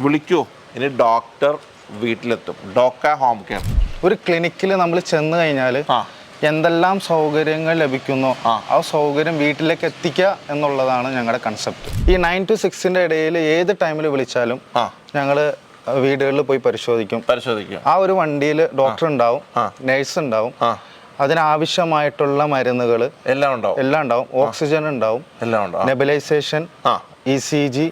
വിളിക്കൂ. ഇനി ഡോക്ടർ വീട്ടിലെത്തും. ഡോക്ടർ ഹോം കെയർ ഒരു ക്ലിനിക്കിൽ നമ്മൾ ചെന്ന് കഴിഞ്ഞാൽ എന്തെല്ലാം സൗകര്യങ്ങൾ ലഭിക്കുന്നു ആ. സൗകര്യം വീട്ടിലേക്ക് എത്തിക്കുക എന്നുള്ളതാണ് ഞങ്ങളുടെ കൺസെപ്റ്റ് ഈ നയൻ ടു സിക്സിന്റെ ഇടയിൽ ഏത് ടൈമിൽ വിളിച്ചാലും ഞങ്ങൾ വീടുകളിൽ പോയി പരിശോധിക്കും. പരിശോധിക്കും. ആ ഒരു വണ്ടിയിൽ ഡോക്ടർ ഉണ്ടാവും. നേഴ്സ് ഉണ്ടാവും. അതിനാവശ്യമായിട്ടുള്ള മരുന്നുകൾ എല്ലാം ഉണ്ടാവും. എല്ലാം ഉണ്ടാവും. ഓക്സിജൻ ഉണ്ടാവും. എല്ലാം ഉണ്ടാവും. നെബിലൈസേഷൻ ഇ സി ജി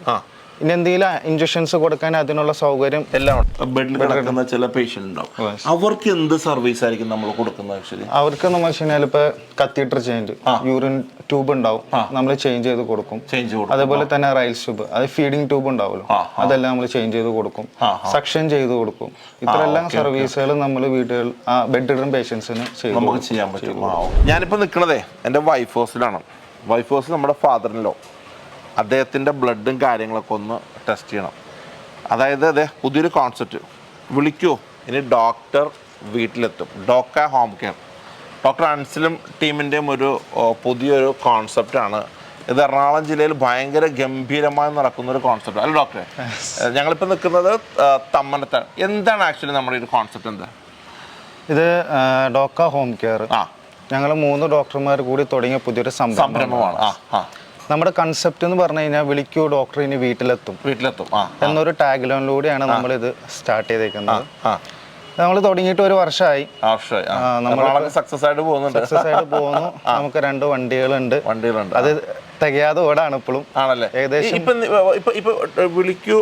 ഇനി എന്തെങ്കിലും ഇഞ്ചക്ഷൻസ് കൊടുക്കാൻ അതിനുള്ള സൗകര്യം എല്ലാം ബെഡിൽ കിടക്കുന്ന ചില പേഷ്യന്റ് ഉണ്ടാവും. അവർക്ക് എന്ത് സർവീസ് ആയിരിക്കും നമ്മൾ കൊടുക്കുന്നത് ആക്ച്വലി അവർക്ക് നമ്മൾ വെച്ച് കഴിഞ്ഞാൽ ഇപ്പൊ കത്തീറ്റർ ചേഞ്ച് യൂറിൻ ട്യൂബ് ഉണ്ടാവും. നമ്മൾ ചേഞ്ച് ചെയ്ത് കൊടുക്കും. ചേഞ്ച് കൊടുക്കും. അതേപോലെ തന്നെ റൈൽ ട്യൂബ് അത് ഫീഡിംഗ് ട്യൂബ് ഉണ്ടാവുമല്ലോ. അതെല്ലാം നമ്മൾ ചേഞ്ച് ചെയ്ത് കൊടുക്കും. സക്ഷൻ ചെയ്ത് കൊടുക്കും. ഇത്രയെല്ലാം സർവീസുകൾ നമ്മൾ വീടുകൾ ബെഡ് ഇടുന്ന പേഷ്യൻസിന് നമുക്ക് ചെയ്യാൻ പറ്റും. ആ, ഓ. ഞാനിപ്പോ നിൽക്കണതേ എന്റെ വൈഫ് ഹൗസിലാണ് വൈഫ് ഹൗസ് നമ്മുടെ ഫാദറിനല്ലോ അദ്ദേഹത്തിന്റെ ബ്ലഡും കാര്യങ്ങളൊക്കെ ഒന്ന് ടെസ്റ്റ് ചെയ്യണം. അതായത് അതെ പുതിയൊരു കോൺസെപ്റ്റ് വിളിക്കൂ. ഇനി ഡോക്ടർ വീട്ടിലെത്തും. ഡോക്ടർ ഹോം കെയർ ഡോക്ടർ അൻസിലും ടീമിന്റെയും ഒരു പുതിയൊരു കോൺസെപ്റ്റാണ് ഇത് എറണാകുളം ജില്ലയിൽ ഭയങ്കര ഗംഭീരമായി നടക്കുന്ന ഒരു കോൺസെപ്റ്റ് അല്ല ഡോക്ടറെ ഞങ്ങളിപ്പോൾ നിൽക്കുന്നത് തമ്മനത്ത തമ്മനത്താണ്. എന്താണ് ആക്ച്വലി നമ്മുടെ ഒരു കോൺസെപ്റ്റ് എന്താ? ഇത് ഡോക്ക ഹോം കെയർ ആ. ഞങ്ങൾ മൂന്ന് ഡോക്ടർമാർ കൂടി തുടങ്ങിയ പുതിയൊരു സംരംഭമാണ്. ആ ആ. നമ്മുടെ കൺസെപ്റ്റ് എന്ന് പറഞ്ഞു കഴിഞ്ഞാൽ വിളിക്കൂ ഡോക്ടർ ഇനി വീട്ടിലെത്തും. വീട്ടിലെത്തും. എന്നൊരു ടാഗ് ലോണിലൂടെയാണ് നമ്മൾ ഇത് സ്റ്റാർട്ട് ചെയ്തേക്കുന്നത്. നമ്മൾ തുടങ്ങിയിട്ട് ഒരു വർഷമായി സക്സസ് ആയിട്ട് പോകുന്നുണ്ട്. സക്സസ് ആയിട്ട് പോകുന്നു. നമുക്ക് രണ്ട് വണ്ടികളുണ്ട്. വണ്ടികളുണ്ട്. അത് തികയാതെ ഓടാണ് ഇപ്പോഴും. ആണല്ലേ? ഏകദേശം- ഇപ്പൊ വിളിക്കൂ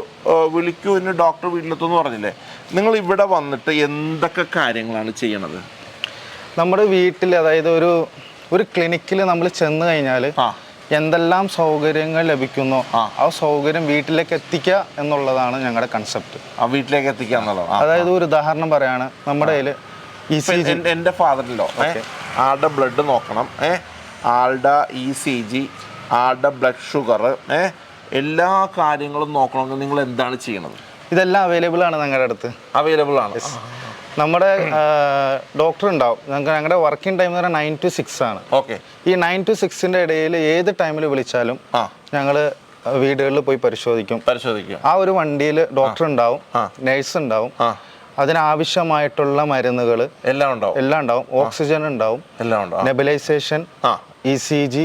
വിളിക്കൂ ഡോക്ടർ വീട്ടിലെത്തും പറഞ്ഞില്ലേ? നിങ്ങൾ ഇവിടെ വന്നിട്ട് എന്തൊക്കെ കാര്യങ്ങളാണ് ചെയ്യണത്? നമ്മുടെ വീട്ടിൽ അതായത് ഒരു ഒരു ക്ലിനിക്കിൽ നമ്മൾ ചെന്ന് കഴിഞ്ഞാൽ എന്തെല്ലാം സൗകര്യങ്ങൾ ലഭിക്കുന്നു ആ. സൗകര്യം വീട്ടിലേക്ക് എത്തിക്കുക എന്നുള്ളതാണ് ഞങ്ങളുടെ കൺസെപ്റ്റ് ആ വീട്ടിലേക്ക് എത്തിക്കുക എന്നുള്ളത്? അതായത് ഒരു ഉദാഹരണം പറയാണ് നമ്മുടെ കയ്യിൽ എന്റെ ഫാദറിലോ ആളുടെ ബ്ലഡ് നോക്കണം ആളുടെ ഇ സി ജി ആളുടെ ബ്ലഡ് ഷുഗർ എല്ലാ കാര്യങ്ങളും നോക്കണമെങ്കിൽ നിങ്ങൾ എന്താണ് ചെയ്യുന്നത് ഇതെല്ലാം അവൈലബിൾ ആണ് ഞങ്ങളുടെ അടുത്ത്. അവൈലബിൾ ആണ്. നമ്മുടെ ഡോക്ടർ ഉണ്ടാവും. ഞങ്ങൾക്ക് ഞങ്ങളുടെ വർക്കിംഗ് ടൈം എന്ന് പറഞ്ഞാൽ നയൻ ടു സിക്സ് ആണ്. ഓക്കെ ഈ നയൻ ടു സിക്സിന്റെ ഇടയിൽ ഏത് ടൈമിൽ വിളിച്ചാലും ഞങ്ങൾ വീടുകളിൽ പോയി പരിശോധിക്കും. പരിശോധിക്കും. ആ ഒരു വണ്ടിയിൽ ഡോക്ടർ ഉണ്ടാവും നഴ്സ് ഉണ്ടാവും. അതിനാവശ്യമായിട്ടുള്ള മരുന്നുകൾ എല്ലാം ഉണ്ടാവും. എല്ലാം ഉണ്ടാവും. ഓക്സിജൻ ഉണ്ടാവും. എല്ലാം ഉണ്ടാവും. നെബിലൈസേഷൻ ഇ സി ജി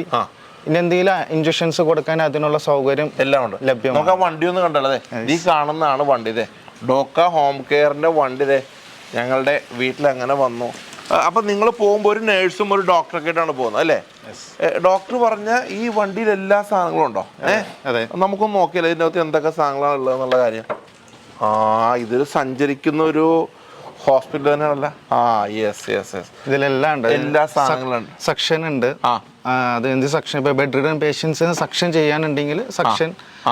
ഇനി എന്തെങ്കിലും ഇഞ്ചക്ഷൻസ് കൊടുക്കാൻ അതിനുള്ള സൗകര്യം എല്ലാം ഉണ്ട്. ലഭ്യമാണ്. നമുക്ക് ആ വണ്ടി ഒന്ന് കണ്ടല്ലേ ഈ കാണുന്നതാണ് വണ്ടി ഡോക്ക ഹോം കെയറിന്റെ വണ്ടി ഞങ്ങളുടെ വീട്ടിൽ അങ്ങനെ വന്നു. അപ്പം നിങ്ങൾ പോകുമ്പോൾ ഒരു നേഴ്സും ഒരു ഡോക്ടറൊക്കെ ആയിട്ടാണ് പോകുന്നത് അല്ലേ? ഡോക്ടർ പറഞ്ഞ ഈ വണ്ടിയിൽ എല്ലാ സാധനങ്ങളും ഉണ്ടോ? ഏഹ് അതെ നമുക്കൊന്ന് നോക്കിയല്ലേ ഇതിനകത്ത് അകത്ത് എന്തൊക്കെ സാധനങ്ങളാണ് ഉള്ളത് എന്നുള്ള കാര്യം. ആ ഇതിൽ സഞ്ചരിക്കുന്ന ഒരു ഹോസ്പിറ്റൽ തന്നെയാണല്ലോ? ആ യെസ് യെസ് യെസ് ഇതിലെല്ലാം ഉണ്ട്. എല്ലാ സാധനങ്ങളും ഉണ്ട് സക്ഷൻ ഉണ്ട്. ആ. അത് എന്ത് സക്ഷൻ ഇപ്പോൾ ബെഡ് റിഡൻ പേഷ്യൻസിന് സക്ഷൻ ചെയ്യാനുണ്ടെങ്കിൽ സക്ഷൻ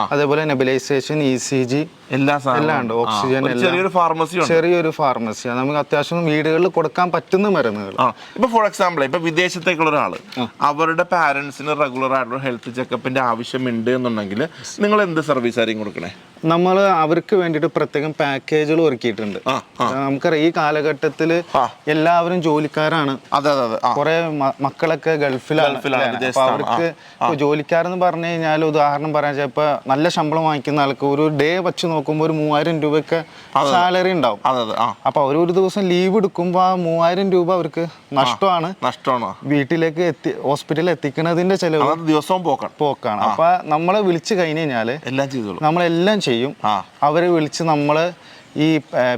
അതേപോലെ നെബിലൈസേഷൻ ഇ സി ജി എല്ലാ എല്ലാം ഉണ്ട്. ഓക്സിജൻ. ചെറിയൊരു ഫാർമസി ഉണ്ട്. ചെറിയൊരു ഫാർമസി നമുക്ക് അത്യാവശ്യം വീടുകളിൽ കൊടുക്കാൻ പറ്റുന്ന മരുന്നുകൾ. ആ. ഇപ്പൊ ഫോർ എക്സാമ്പിൾ ഇപ്പൊ വിദേശത്തേക്കുള്ള ഒരാൾ അവരുടെ പാരന്റ്സിന് റെഗുലർ ആയിട്ടുള്ള ഹെൽത്ത് ചെക്കപ്പിന്റെ ആവശ്യമുണ്ട് എന്നുണ്ടെങ്കിൽ നിങ്ങൾ എന്ത് സർവീസ് ആയിരിക്കും കൊടുക്കണേ? നമ്മൾ അവർക്ക് വേണ്ടിട്ട് പ്രത്യേകം പാക്കേജുകൾ ഒരുക്കിയിട്ടുണ്ട്. നമുക്കറിയാം ഈ കാലഘട്ടത്തിൽ എല്ലാവരും ജോലിക്കാരാണ്. അതെ അതെ അതെ. കുറെ മക്കളൊക്കെ ഗൾഫിലാണ്? അപ്പൊ. അവർക്ക് ജോലിക്കാരെന്ന് പറഞ്ഞു കഴിഞ്ഞാൽ ഉദാഹരണം പറയാൻ ചിലപ്പോ നല്ല ശമ്പളം വാങ്ങിക്കുന്ന ആൾക്ക് ഒരു ഡേ വെച്ച് നോക്കുമ്പോൾ ഒരു മൂവായിരം രൂപയൊക്കെ സാലറി ഉണ്ടാവും. അപ്പൊ അവർ ഒരു ദിവസം ലീവ് എടുക്കുമ്പോൾ ആ മൂവായിരം രൂപ അവർക്ക് നഷ്ടമാണ്. നഷ്ടമാണോ. വീട്ടിലേക്ക് എത്തി ഹോസ്പിറ്റലിൽ എത്തിക്കുന്നതിന്റെ ചെലവ് ദിവസവും പോക്കണം. പോക്കാണ്. അപ്പൊ നമ്മളെ വിളിച്ചു കഴിഞ്ഞ് കഴിഞ്ഞാൽ എല്ലാം ചെയ്തോളൂ. നമ്മളെല്ലാം ചെയ്യും. അവരെ വിളിച്ച് നമ്മൾ ഈ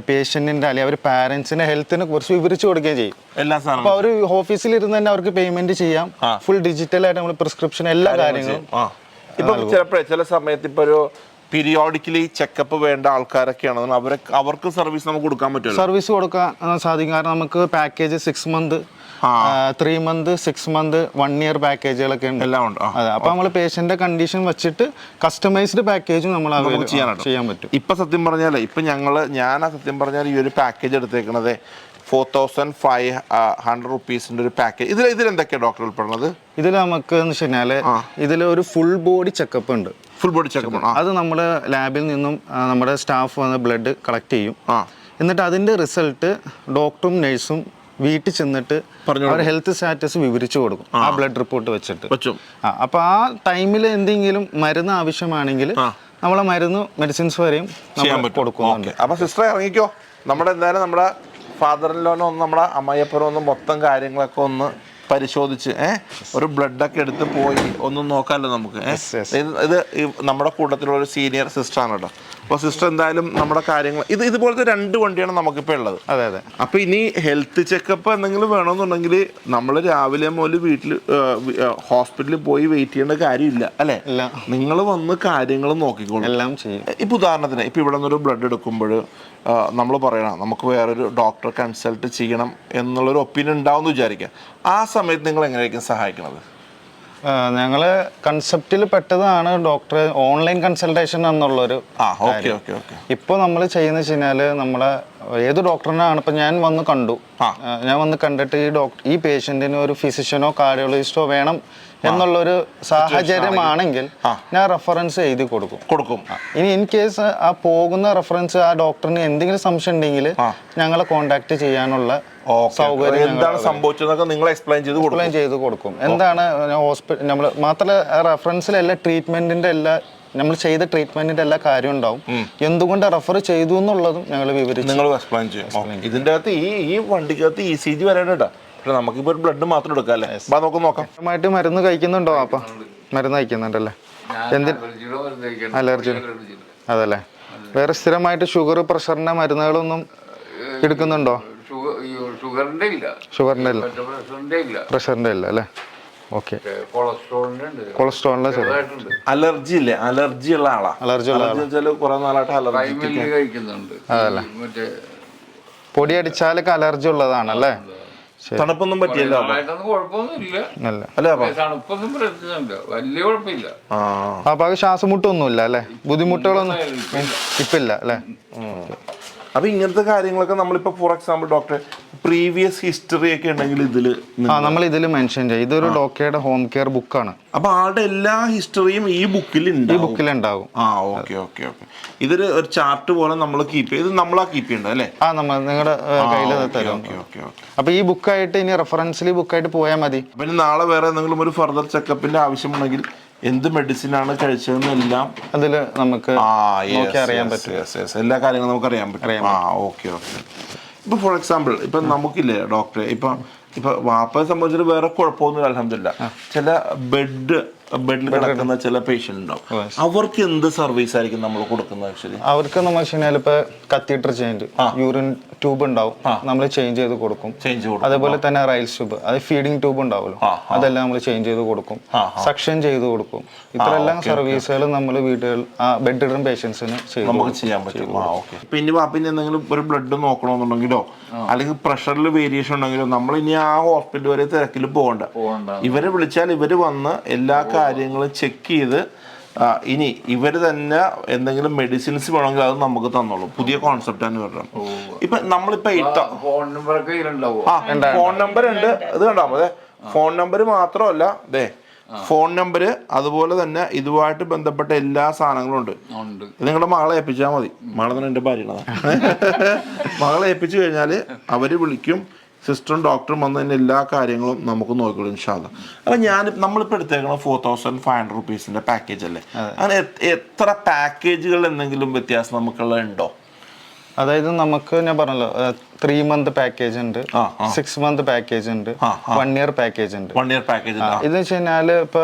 പേഷ്യന്റിന്റെ അല്ലെങ്കിൽ അവർ പാരന്റ്സിന്റെ ഹെൽത്തിനെ കുറിച്ച് വിവരിച്ചു കൊടുക്കുകയും ചെയ്യും. എല്ലാ അപ്പൊ സാധനങ്ങളും. അവർ ഓഫീസിൽ ഇരുന്ന് തന്നെ അവർക്ക് പേയ്മെന്റ് ചെയ്യാം. ഫുൾ ഡിജിറ്റൽ ആയിട്ട് നമ്മൾ പ്രിസ്ക്രിപ്ഷൻ എല്ലാ കാര്യങ്ങളും ഇപ്പൊ ചിലപ്പോഴേ ചില സമയത്ത് ഇപ്പൊ ഒരു പീരിയോഡിക്കലി ചെക്കപ്പ് വേണ്ട ആൾക്കാരൊക്കെയാണ്. അവരെ അവർക്ക് സർവീസ് നമുക്ക് കൊടുക്കാൻ പറ്റും സർവീസ് കൊടുക്കാൻ സാധിക്കും. കാരണം നമുക്ക് package six month. Three month six month one year പാക്കേജുകളൊക്കെ ഉണ്ട്. എല്ലാം ഉണ്ട്. അതെ അപ്പൊ നമ്മൾ പേഷ്യന്റെ കണ്ടീഷൻ വെച്ചിട്ട് കസ്റ്റമൈസ്ഡ് പാക്കേജ് നമ്മൾ ചെയ്യാൻ ചെയ്യാൻ പറ്റും. ഇപ്പൊ സത്യം പറഞ്ഞാലേ ഇപ്പൊ ഞങ്ങൾ ഞാൻ സത്യം പറഞ്ഞാൽ ഈ ഒരു പാക്കേജ് എടുത്തേക്കണത് ഫോർ തൗസൻഡ് ഫൈവ് ഹൺഡ്രഡ് റുപ്പീസിന്റെ ഒരു പാക്കേജ് ഇതിൽ ഇതിൽ എന്തൊക്കെയാണ് ഡോക്ടർ ഉൾപ്പെടുന്നത്? ഇതിൽ നമുക്ക് എന്ന് വെച്ച് കഴിഞ്ഞാൽ ഇതിൽ ഒരു ഫുൾ ബോഡി ചെക്കപ്പ് ഉണ്ട്. ഫുൾ ബോഡി ചെക്കപ്പ് അത് നമ്മൾ ലാബിൽ നിന്നും നമ്മുടെ സ്റ്റാഫ് വന്ന് ബ്ലഡ് കളക്ട് ചെയ്യും. എന്നിട്ട് അതിന്റെ റിസൾട്ട് ഡോക്ടറും നഴ്സും വീട്ടിൽ ചെന്നിട്ട് അവരുടെ ഹെൽത്ത് സ്റ്റാറ്റസ് വിവരിച്ചു കൊടുക്കും. ആ. ബ്ലഡ് റിപ്പോർട്ട് വെച്ചിട്ട്. ആ അപ്പൊ ആ ടൈമിൽ എന്തെങ്കിലും മരുന്ന് ആവശ്യമാണെങ്കിൽ. നമ്മളെ മരുന്ന് മെഡിസിൻസ് വരെയും കൊടുക്കുന്നുണ്ട്. അപ്പൊ സിസ്റ്റർ ഇറങ്ങിക്കോ. നമ്മുടെ എന്തായാലും നമ്മുടെ ഫാദറിലോനോ ഒന്ന് നമ്മുടെ അമ്മയപ്പുറം ഒന്ന് മൊത്തം കാര്യങ്ങളൊക്കെ ഒന്ന് പരിശോധിച്ച് ഏഹ് ഒരു ബ്ലഡൊക്കെ എടുത്ത് പോയി. ഒന്നും നോക്കാമല്ലോ നമുക്ക്. ഇത് നമ്മുടെ കൂട്ടത്തിലുള്ള ഒരു സീനിയർ സിസ്റ്റർ ആണ് കേട്ടോ. അപ്പോൾ സിസ്റ്റർ എന്തായാലും നമ്മുടെ കാര്യങ്ങൾ ഇത് ഇതുപോലത്തെ രണ്ട് വണ്ടിയാണ് നമുക്കിപ്പോൾ ഉള്ളത്. അതെ അതെ. അപ്പൊ ഇനി ഹെൽത്ത് ചെക്കപ്പ് എന്തെങ്കിലും വേണമെന്നുണ്ടെങ്കിൽ നമ്മൾ രാവിലെ മുതൽ വീട്ടിൽ ഹോസ്പിറ്റലിൽ പോയി വെയിറ്റ് ചെയ്യേണ്ട കാര്യമില്ല അല്ലേ. നിങ്ങൾ വന്ന് കാര്യങ്ങൾ നോക്കിക്കോളൂ. എല്ലാം ചെയ്യും. ഇപ്പൊ ഉദാഹരണത്തിന് ഇപ്പൊ ഇവിടെ നിന്നൊരു ബ്ലഡ് എടുക്കുമ്പോൾ നമ്മൾ പറയണം നമുക്ക് വേറൊരു ഡോക്ടർ കൺസൾട്ട് ചെയ്യണം എന്നുള്ളൊരു ഒപ്പീനിയൻ ഉണ്ടാവും എന്ന് വിചാരിക്കാം ആ സമയത്ത് നിങ്ങൾ എങ്ങനെയായിരിക്കും സഹായിക്കുന്നത് ഞങ്ങൾ കൺസെപ്റ്റിൽ പെട്ടതാണ് ഡോക്ടർ ഓൺലൈൻ കൺസൾട്ടേഷൻ എന്നുള്ളൊരു ആ ഓക്കെ ഓക്കെ ഓക്കെ ഇപ്പോൾ നമ്മൾ ചെയ്യുന്ന വെച്ച് കഴിഞ്ഞാൽ നമ്മളെ ഏത് ഡോക്ടറിനാണ് ഇപ്പം ഞാൻ വന്ന് കണ്ടു. ഞാൻ വന്ന് കണ്ടിട്ട് ഈ ഡോക്ടർ ഈ പേഷ്യന്റിന് ഒരു ഫിസിഷ്യനോ കാർഡിയോളജിസ്റ്റോ വേണം എന്നുള്ളൊരു സാഹചര്യമാണെങ്കിൽ. ഞാൻ റെഫറൻസ് എഴുതി കൊടുക്കും. കൊടുക്കും. ഇനി ഇൻ കേസ് ആ പോകുന്ന റെഫറൻസ് ആ ഡോക്ടറിന് എന്തെങ്കിലും സംശയം ഉണ്ടെങ്കിൽ ഞങ്ങളെ കോണ്ടാക്ട് ചെയ്യാനുള്ള സൗകര്യം എന്താണ് സംഭവിച്ചതെന്നൊക്കെ നിങ്ങൾ എക്സ്പ്ലെയിൻ ചെയ്ത് കൊടുക്കും. എക്സ്പ്ലെയിൻ ചെയ്ത് കൊടുക്കും. എന്താണ് ഹോസ്പിറ്റൽ നമ്മൾ മാത്രമല്ല റെഫറൻസിലെല്ലാം ട്രീറ്റ്മെന്റിന്റെ എല്ലാ നമ്മൾ ചെയ്ത ട്രീറ്റ്മെന്റിന്റെ എല്ലാ കാര്യം ഉണ്ടാവും. എന്തുകൊണ്ട് റെഫർ ചെയ്തു എന്നുള്ളതും ഞങ്ങൾ വിവരിച്ചു നിങ്ങൾ എക്സ്പ്ലെയിൻ ചെയ്യും. ഇതിന്റെ അകത്ത് ഈ ഈ വണ്ടിക്കകത്ത് ഇ സി ജി വരാനുണ്ടാ പക്ഷെ നമുക്കിപ്പോ ഒരു ബ്ലഡ് മാത്രം എടുക്കാം അല്ലേ? ബാ നമുക്ക് നോക്കാം. ആയിട്ട് മരുന്ന് കഴിക്കുന്നുണ്ടോ അപ്പ? മരുന്ന് കഴിക്കുന്നുണ്ടല്ലേ? എന്തിന്. അലർജി. അതല്ലേ. വേറെ സ്ഥിരമായിട്ട് ഷുഗർ പ്രഷറിന്റെ മരുന്നുകളൊന്നും എടുക്കുന്നുണ്ടോ? ഷുഗർ ഷുഗറിന്റെ ഇല്ല. ഷുഗറിന്റെ ഇല്ല. പ്രഷറിന്റെ ഇല്ല. അല്ലേ? ഓക്കെ കൊളസ്ട്രോളിന്റെ അലർജി ഇല്ലേ? അലർജി ഉള്ള ആളാ. അലർജി ഉള്ള വെച്ചാൽ കുറെ നാളായിട്ട് അലർജി കഴിക്കുന്നുണ്ട്. അതല്ലേ. പൊടി അടിച്ചാലൊക്കെ അലർജി ഉള്ളതാണല്ലേ? തണുപ്പൊന്നും പറ്റിയല്ലോ അപ്പൊ? ശ്വാസമുട്ടൊന്നുമില്ല അല്ലേ? ബുദ്ധിമുട്ടുകളൊന്നും ഇപ്പില്ല അല്ലേ? അപ്പൊ ഇങ്ങനത്തെ കാര്യങ്ങളൊക്കെ നമ്മളിപ്പോ for example doctor previous history ഒക്കെ ഉണ്ടെങ്കിൽ ഇതിൽ ആ നമ്മൾ ഇതിൽ മെൻഷൻ ചെയ്യും. ഇതൊരു ഡോക്ടറുടെ ഹോം കെയർ ബുക്കാണ് അപ്പൊ ആളുടെ എല്ലാ ഹിസ്റ്ററിയും ഈ ബുക്കിൽ ഈ ബുക്കിൽ ഉണ്ടാവും. ആ ഓക്കെ ഓക്കെ ഓക്കെ ഇതൊരു ഒരു ചാർട്ട് പോലെ നമ്മൾ കീപ്പ് ചെയ്ത് നമ്മളാ കീപ്പ് ചെയ്യണ്ട അല്ലേ? ആ നമ്മൾ നിങ്ങളുടെ കയ്യിൽ തരും. ഓക്കെ ഓക്കെ ഓക്കെ അപ്പൊ ഈ ബുക്കായിട്ട് ഇനി റെഫറൻസിൽ ബുക്കായിട്ട് പോയാൽ മതി. പിന്നെ നാളെ വേറെ എന്തെങ്കിലും ഒരു ഫർദർ ചെക്കപ്പിന്റെ ആവശ്യമുണ്ടെങ്കിൽ എന്ത് മെഡിസിൻ ആണ് കഴിച്ചതെന്നെല്ലാം അതിൽ നമുക്ക് ആ നോക്കി അറിയാൻ പറ്റും. എല്ലാ കാര്യങ്ങളും നമുക്ക് അറിയാൻ പറ്റും. ആ ഓക്കെ ഓക്കെ ഇപ്പൊ ഫോർ എക്സാമ്പിൾ ഇപ്പൊ നമുക്കില്ലേ ഡോക്ടറെ ഇപ്പൊ ഇപ്പൊ വാപ്പയെ സംബന്ധിച്ചിട്ട് വേറെ കുഴപ്പമൊന്നുമില്ല അലഹമില്ല ചില ബെഡ് ബെഡിൽ കിടക്കുന്ന ചില പേഷ്യന്റ് ഉണ്ടാവും അവർക്ക് എന്ത് സർവീസ് ആയിരിക്കും നമ്മൾ കൊടുക്കുന്നത് ആക്ച്വലി അവർക്ക് എന്ന് വെച്ച് കഴിഞ്ഞാൽ ഇപ്പൊ കത്തീറ്റർ ചേഞ്ച് യൂറിൻ ട്യൂബ് ഉണ്ടാവും. നമ്മൾ ചേഞ്ച് ചെയ്ത് കൊടുക്കും. ചേഞ്ച് കൊടുക്കും. അതേപോലെ തന്നെ റൈൽസ് ട്യൂബ് അത് ഫീഡിംഗ് ട്യൂബ് ഉണ്ടാവുമല്ലോ. അതെല്ലാം നമ്മൾ ചേഞ്ച് ചെയ്ത് കൊടുക്കും. സക്ഷൻ ചെയ്ത് കൊടുക്കും. ഇത്രയെല്ലാം സർവീസുകൾ നമ്മൾ വീടുകൾ ബെഡ് ഇടുന്ന പേഷ്യൻസിന് നമുക്ക് ചെയ്യാൻ പറ്റും. പിന്നെ പിന്നെ എന്തെങ്കിലും ഒരു ബ്ലഡ് നോക്കണമെന്നുണ്ടെങ്കിലോ അല്ലെങ്കിൽ പ്രഷറിൽ വേരിയേഷൻ ഉണ്ടെങ്കിലോ നമ്മൾ ഇനി ആ ഹോസ്പിറ്റൽ വരെ തിരക്കിൽ പോകണ്ട. ഇവരെ വിളിച്ചാൽ ഇവർ വന്ന് എല്ലാ കാര്യങ്ങളും ചെക്ക് ചെയ്ത് ഇനി ഇവർ തന്നെ എന്തെങ്കിലും മെഡിസിൻസ് വേണമെങ്കിൽ അത് നമുക്ക് തന്നോളൂ. പുതിയ കോൺസെപ്റ്റ് ആണ് വരണം ഇപ്പൊ നമ്മളിപ്പോ ഇട്ട ഫോൺ നമ്പർ ആ ഫോൺ നമ്പർ ഉണ്ട്. ഇത് കണ്ടോ? അതെ ഫോൺ നമ്പർ മാത്രമല്ല അതെ ഫോൺ നമ്പർ അതുപോലെ തന്നെ ഇതുമായിട്ട് ബന്ധപ്പെട്ട എല്ലാ സാധനങ്ങളും ഉണ്ട്. നിങ്ങളുടെ മകളെ ഏൽപ്പിച്ചാൽ മതി. മകളെ തന്നെ എന്റെ ഭാര്യയാണ് മകളെ ഏൽപ്പിച്ചു കഴിഞ്ഞാൽ അവർ വിളിക്കും. സിസ്റ്ററും ഡോക്ടറും വന്ന് തന്നെ എല്ലാ കാര്യങ്ങളും നമുക്ക് നോക്കിക്കോളും ഇൻഷാല്ല അപ്പം ഞാൻ നമ്മളിപ്പോൾ എടുത്തേക്കണം ഫോർ തൗസൻഡ് ഫൈവ് ഹൺഡ്രഡ് റുപ്പീസിന്റെ പാക്കേജ് അല്ലേ? അങ്ങനെ എത്ര പാക്കേജുകൾ എന്തെങ്കിലും വ്യത്യാസം നമുക്കുള്ള ഉണ്ടോ? അതായത് നമുക്ക് ഞാൻ പറഞ്ഞല്ലോ ത്രീ മന്ത് പാക്കേജ് ഉണ്ട്. സിക്സ് മന്ത് പാക്കേജ് ഉണ്ട് വൺ ഇയർ പാക്കേജ് ഉണ്ട്. വൺ ഇയർ പാക്കേജ് ഇത് വെച്ച് കഴിഞ്ഞാൽ ഇപ്പൊ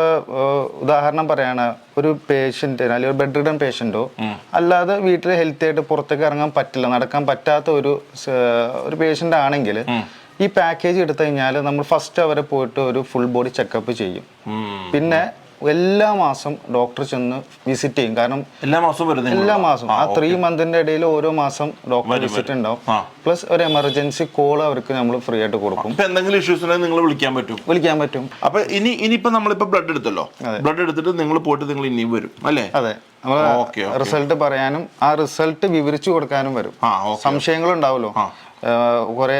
ഉദാഹരണം പറയാണ് ഒരു പേഷ്യന്റ് അല്ലെങ്കിൽ ഒരു ബെഡ് റിഡൻ പേഷ്യന്റോ അല്ലാതെ വീട്ടിൽ ഹെൽത്തി ആയിട്ട് പുറത്തേക്ക് ഇറങ്ങാൻ പറ്റില്ല നടക്കാൻ പറ്റാത്ത ഒരു ഒരു പേഷ്യന്റ് ആണെങ്കിൽ ഈ പാക്കേജ് എടുത്തു കഴിഞ്ഞാൽ നമ്മൾ ഫസ്റ്റ് അവരെ പോയിട്ട് ഒരു ഫുൾ ബോഡി ചെക്കപ്പ് ചെയ്യും. പിന്നെ എല്ലാ മാസം ഡോക്ടർ ചെന്ന് വിസിറ്റ് ചെയ്യും. കാരണം എല്ലാ മാസവും എല്ലാ മാസവും. ആ ത്രീ മന്തിന്റെ ഇടയിൽ ഓരോ മാസം ഡോക്ടർ വിസിറ്റ് ഉണ്ടാവും. പ്ലസ് ഒരു എമർജൻസി കോൾ അവർക്ക് നമ്മൾ ഫ്രീ ആയിട്ട് കൊടുക്കും. എന്തെങ്കിലും ഇഷ്യൂസ് ഉണ്ടെങ്കിൽ നിങ്ങൾ വിളിക്കാൻ പറ്റും. വിളിക്കാൻ പറ്റും. അപ്പൊ ഇനി ഇനിയിപ്പോ നമ്മളിപ്പോ ബ്ലഡ് എടുത്തല്ലോ. ബ്ലഡ് എടുത്തിട്ട് നിങ്ങൾ പോയിട്ട് നിങ്ങൾ ഇനിയും വരും അല്ലേ? അതെ. റിസൾട്ട് പറയാനും ആ റിസൾട്ട് വിവരിച്ചു കൊടുക്കാനും വരും. സംശയങ്ങൾ ഉണ്ടാവുമല്ലോ കുറെ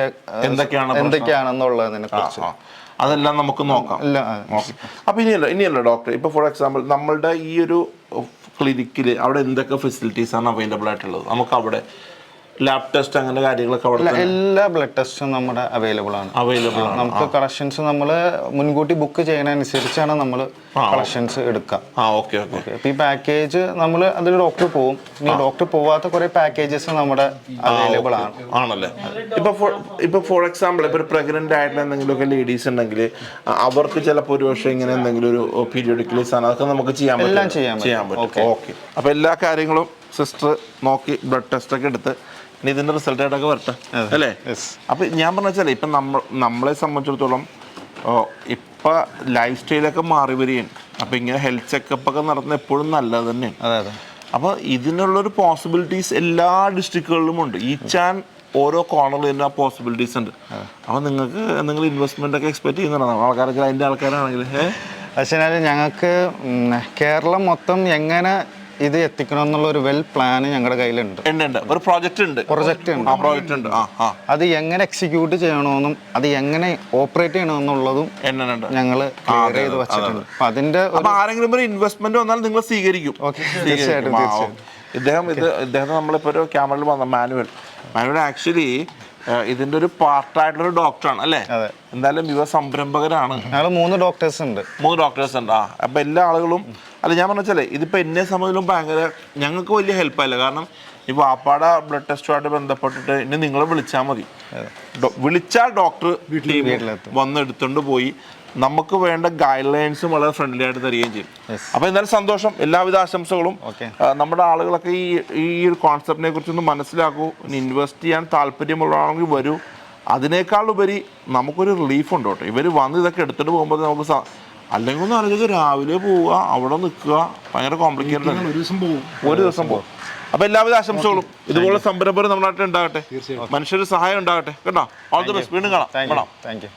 എന്തൊക്കെയാണ്? എന്തൊക്കെയാണെന്നുള്ളതിനെ കുറിച്ച്. അതെല്ലാം നമുക്ക് നോക്കാം. അപ്പൊ ഇനിയല്ല ഇനിയല്ല ഡോക്ടർ ഇപ്പൊ ഫോർ എക്സാമ്പിൾ നമ്മളുടെ ഈ ഒരു ക്ലിനിക്കിൽ അവിടെ എന്തൊക്കെ ഫെസിലിറ്റീസ് ആണ് അവൈലബിൾ ആയിട്ടുള്ളത്? നമുക്ക് അവിടെ ലാബ് ടെസ്റ്റ് അങ്ങനെ കാര്യങ്ങളൊക്കെ അവിടെ എല്ലാ- ബ്ലഡ് ടെസ്റ്റും നമ്മുടെ അവൈലബിൾ ആണ്. അവൈലബിൾ ആണ്. നമുക്ക് കളക്ഷൻസ് നമ്മൾ മുൻകൂട്ടി ബുക്ക് ചെയ്യുന്നതനുസരിച്ചാണ് നമ്മൾ കളക്ഷൻസ് എടുക്കുക ആ ഓക്കെ ഓക്കെ. ഈ പാക്കേജ് നമ്മൾ അതിൽ ഡോക്ടർ പോകും ഇനി ഡോക്ടർ പോവാത്ത കുറെ പാക്കേജസ് നമ്മുടെ അവൈലബിൾ ആണ്. ആണല്ലേ? ഇപ്പൊ ഇപ്പൊ ഫോർ എക്സാമ്പിൾ ഇപ്പൊ പ്രഗ്നന്റ് ആയിട്ടുള്ള എന്തെങ്കിലുമൊക്കെ ലേഡീസ് ഉണ്ടെങ്കിൽ അവർക്ക് ചിലപ്പോൾ ഒരു പക്ഷേ ഇങ്ങനെ എന്തെങ്കിലും ഒരു പീരിയോഡിക്കലി സാധനം അതൊക്കെ നമുക്ക് ചെയ്യാൻ പറ്റും. എല്ലാം ചെയ്യാൻ പറ്റും. ചെയ്യാൻ പറ്റും. ഓക്കെ. അപ്പൊ എല്ലാ കാര്യങ്ങളും സിസ്റ്റർ നോക്കി ബ്ലഡ് ടെസ്റ്റ് ഒക്കെ എടുത്ത് ഇനി ഇതിന്റെ റിസൾട്ട് ആയിട്ടൊക്കെ വരട്ടെ. അല്ലേ? അപ്പോൾ അപ്പൊ ഞാൻ പറഞ്ഞ വെച്ചാൽ ഇപ്പൊ നമ്മൾ നമ്മളെ സംബന്ധിച്ചിടത്തോളം ഇപ്പൊ ലൈഫ് സ്റ്റൈലൊക്കെ മാറി വരികയും അപ്പൊ ഇങ്ങനെ ഹെൽത്ത് ചെക്കപ്പ് ഒക്കെ നടത്തുന്നത് എപ്പോഴും നല്ലത് തന്നെയാണ്. അതെ അതെ. അപ്പോൾ ഇതിനുള്ളൊരു പോസിബിലിറ്റീസ് എല്ലാ ഡിസ്ട്രിക്റ്റുകളിലും ഉണ്ട്. ഈച്ച് ആൻഡ് ഓരോ കോർണറിൽ ഇതിന്റെ ആ പോസിബിലിറ്റീസ് ഉണ്ട്. അപ്പോൾ നിങ്ങൾക്ക് നിങ്ങൾ ഇൻവെസ്റ്റ്മെന്റ് ഒക്കെ എക്സ്പെക്ട് ചെയ്യുന്നുണ്ടോ ആൾക്കാരൊക്കെ അതിന്റെ ആൾക്കാരാണെങ്കിൽ പക്ഷേ ഞങ്ങൾക്ക് കേരളം മൊത്തം എങ്ങനെ ഇത് എത്തിക്കണം എന്നുള്ള ഒരു വെൽ പ്ലാൻ ഞങ്ങളുടെ കയ്യിലുണ്ട്. ഉണ്ട് ഒരു പ്രോജക്റ്റ് ഉണ്ട്. പ്രോജക്റ്റ് ഉണ്ട്. ആ പ്രോജക്റ്റ് ഉണ്ട്. ആ ആ. അത് എങ്ങനെ എക്സിക്യൂട്ട് ചെയ്യണമെന്നും അത് എങ്ങനെ ഓപ്പറേറ്റ് ചെയ്യണമെന്നുള്ളതും ഞങ്ങൾ ക്ലിയർ ചെയ്ത് വെച്ചിട്ടുണ്ട്. അപ്പൊ അതിന്റെ അപ്പൊ ആരെങ്കിലും ഒരു ഇൻവെസ്റ്റ്മെന്റ് വന്നാൽ നിങ്ങൾ സ്വീകരിക്കും. തീർച്ചയായിട്ടും, ആ, തീർച്ചയായും. ഇദ്ദേഹം ഇത് ഇദ്ദേഹം നമ്മളിപ്പോ ഒരു ക്യാമറയിൽ വന്ന മാനുവൽ. മാനുവൽ ആക്ച്വലി ഇതിന്റെ ഒരു പാർട്ടായിട്ടുള്ള ഒരു ഡോക്ടറാണ് അല്ലേ? എന്തായാലും യുവ സംരംഭകരാണ്. ഞങ്ങൾ മൂന്ന് ഡോക്ടേഴ്സ് ഉണ്ട്. മൂന്ന് ഡോക്ടേഴ്സ് ഉണ്ട്. ആ അപ്പൊ എല്ലാ ആളുകളും അല്ല ഞാൻ പറഞ്ഞാലേ ഇതിപ്പോ എന്നെ സംബന്ധിച്ചും ഭയങ്കര ഞങ്ങൾക്ക് വലിയ ഹെൽപ്പായില്ല കാരണം ഈ വാപ്പാട ബ്ലഡ് ടെസ്റ്റുമായിട്ട് ബന്ധപ്പെട്ടിട്ട് ഇനി നിങ്ങളെ വിളിച്ചാൽ മതി. വിളിച്ചാൽ ഡോക്ടർ ടീം വീട്ടിലെത്തും. വന്ന് എടുത്തോണ്ട് പോയി നമുക്ക് വേണ്ട ഗൈഡ് ലൈൻസും വളരെ ഫ്രണ്ട്ലി ആയിട്ട് തരികയും ചെയ്യും. അപ്പൊ എന്തായാലും സന്തോഷം. എല്ലാവിധ ആശംസകളും. നമ്മുടെ ആളുകളൊക്കെ ഈ ഈ ഒരു കോൺസെപ്റ്റിനെ കുറിച്ചൊന്ന് മനസ്സിലാക്കൂ. ഇൻവെസ്റ്റ് ചെയ്യാൻ താല്പര്യമുള്ളതാണെങ്കിൽ വരൂ. അതിനേക്കാൾ ഉപരി നമുക്കൊരു റിലീഫ് ഉണ്ട് കേട്ടോ. ഇവർ വന്ന് ഇതൊക്കെ എടുത്തിട്ട് പോകുമ്പോൾ നമുക്ക് അല്ലെങ്കിൽ ഒന്ന് ആലോചിക്കുക രാവിലെ പോവുക അവിടെ നിൽക്കുക. ഭയങ്കര കോംപ്ലിക്കേറ്റഡ് ഒരു ദിവസം പോകും ഒരു ദിവസം പോകും അപ്പൊ എല്ലാവിധ ആശംസകളും. ഇതുപോലെ സംരംഭം നമ്മുടെ നാട്ടിൽ ഉണ്ടാകട്ടെ. മനുഷ്യർ സഹായം ഉണ്ടാകട്ടെ. കേട്ടോ? ഓൾ ദി ബെസ്റ്റ് വീണ്ടും കാണാം. Thank you